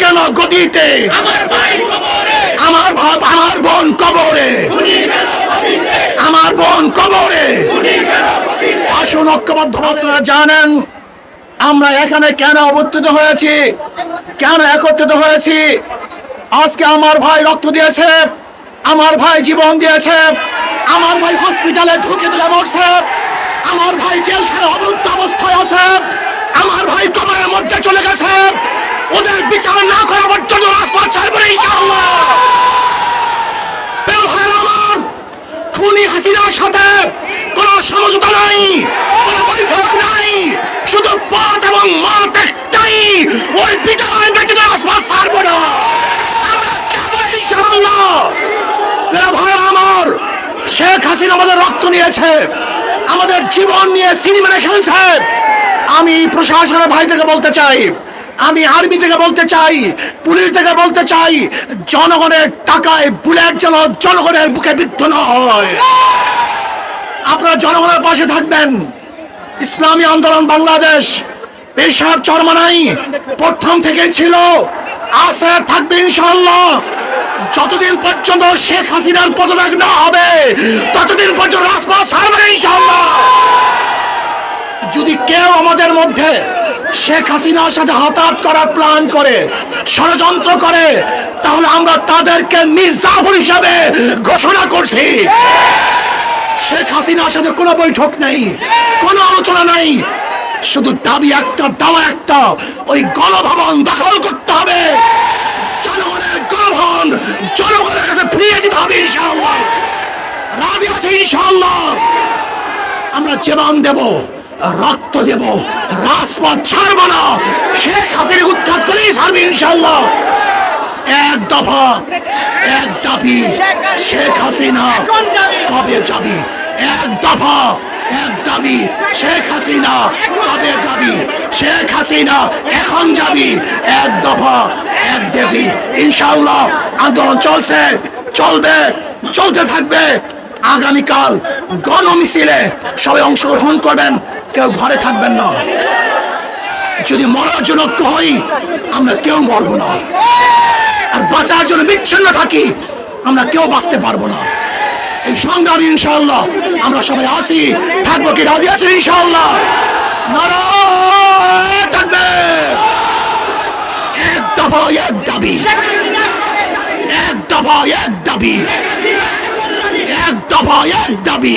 কেন গদিতে? আমার ভাব আমার বোন কবরে। আমার বোন কবরে। আসুন ঐক্যবদ্ধভাবে। আপনারা জানেন আমরা এখানে কেন অবস্থিত হয়েছি? কেন একত্রিত হয়েছি? আজকে আমার ভাই রক্ত দিয়েছে আমার ভাই জীবন দিয়েছে আমার ভাই হসপিটালে ঢুকে দিলে মরছে আমার ভাই জেলখানে অবরুদ্ধ অবস্থায় আছে আমার ভাই কবরের মধ্যে চলে গেছে ওদের বিচার না করা পর্যন্ত রাজপথ ছাড়বে না, ইনশাআল্লাহ। খুনি হাসিনার সাথে কোনো সমঝোতা নাই, কোনো বৈঠক নাই, শুধু পথ এবং মত একটাই, ওই বিদায় দেখে রাজপথ ছাড়বো না। আমার শেখ হাসিনা আমাদের রক্ত নিয়েছে, আমাদের জীবন নিয়ে সিনেমা খেলছে আমি প্রশাসনের ভাইদেরকে বলতে চাই আমি আর্মি থেকে বলতে চাই, পুলিশ থেকে বলতে চাই, জনগণের টাকায় বুলেট যেন জনগণের বুকে বিদ্ধ না হয়। আপনারা জনগণের পাশে থাকবেন। ইসলামী আন্দোলন বাংলাদেশ পেশার চরমানাই প্রথম থেকে ছিল। আছে, থাকবে ইনশাআল্লাহ। যতদিন পর্যন্ত শেখ হাসিনার পদত্যাগ না হবে, ততদিন পর্যন্ত রাজপথ ছাড়বে না ইনশাআল্লাহ। যদি কেউ আমাদের মধ্যে শেখ হাসিনার সাথে হাতাহাত করার প্ল্যান করে, ষড়যন্ত্র করে, তাহলে আমরা তাদেরকে মির্জাফর হিসাবে ঘোষণা করছি। শেখ হাসিনার সাথে কোনো বৈঠক নেই, কোনো আলোচনা নেই। শুধু দাবি একটা, দাওয়া একটা, ওই গণভবন দখল করতে হবে। জনগণের গণভবন, জনগণের কাছে ফিরিয়ে দিতে হবে রাজি আছে আমরা জীবন দেব। রক্ত দেব, রাজপথ ছাড়বো না। শেখ হাসিনা উৎখাত করেই ছাড়বে ইনশাল্লাহ এক দফা, এক দাবি, শেখ হাসিনা কবে যাবি? এক দফা, এক দাবি, শেখ হাসিনা কবে যাবি? শেখ হাসিনা এখন যাবি। এক দফা, এক দেবী ইনশাল্লাহ আন্দোলন চলছে, চলবে, চলতে থাকবে। আগামীকাল গণ মিছিলে সবাই অংশগ্রহণ করবেন। কেউ ঘরে থাকবেন না। যদি মরার জন্য ঐক্য হই আমরা কেউ মরবো না। আর বাঁচার জন্য বিচ্ছিন্ন থাকি, আমরা কেউ বাঁচতে পারব না। এই সংগ্রামী ইনশাআল্লাহ, আমরা সবাই আসি থাকব কি রাজি আছি ইনশাআল্লাহ? নারায়ণ থাকবে। এক দফা এক দাবি। এক দফা এক দাবি। এক দফা এক দাবি।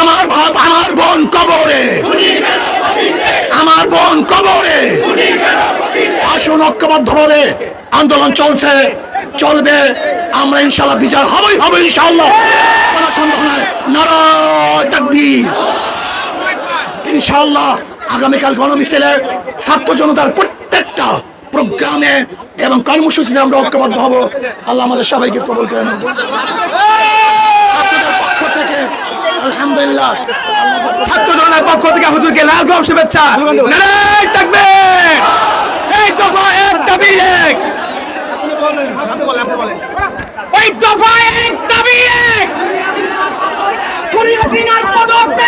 আমার বোন কবরে। আমার বোন কবরে। আসুন ঐক্যবদ্ধভাবে আন্দোলন চলছে, চলবে। আমরা ইনশাল্লাহ বিজয় হবই হবে ইনশাল্লাহ। কোনো সন্দেহ নাই। নারায় তাকবীর। ইনশাল্লাহ আগামীকাল গণমিছিলে ছাত্র জনতার প্রত্যেকটা প্রোগ্রামে এবং কর্মসূচিতে আমরা ঐক্যবদ্ধ হব। আল্লাহ আমাদের সবাইকে কবল করে নেব আলহামদুলিল্লাহ। ছাত্র জনতার পক্ষ থেকে হুজুরকে লাল গম শুভেচ্ছা। নারায় থাকবে। এই দফা এক দাবি এক ওই দফা এক দাবি এক খুনি হাসিনার পদত্যাগ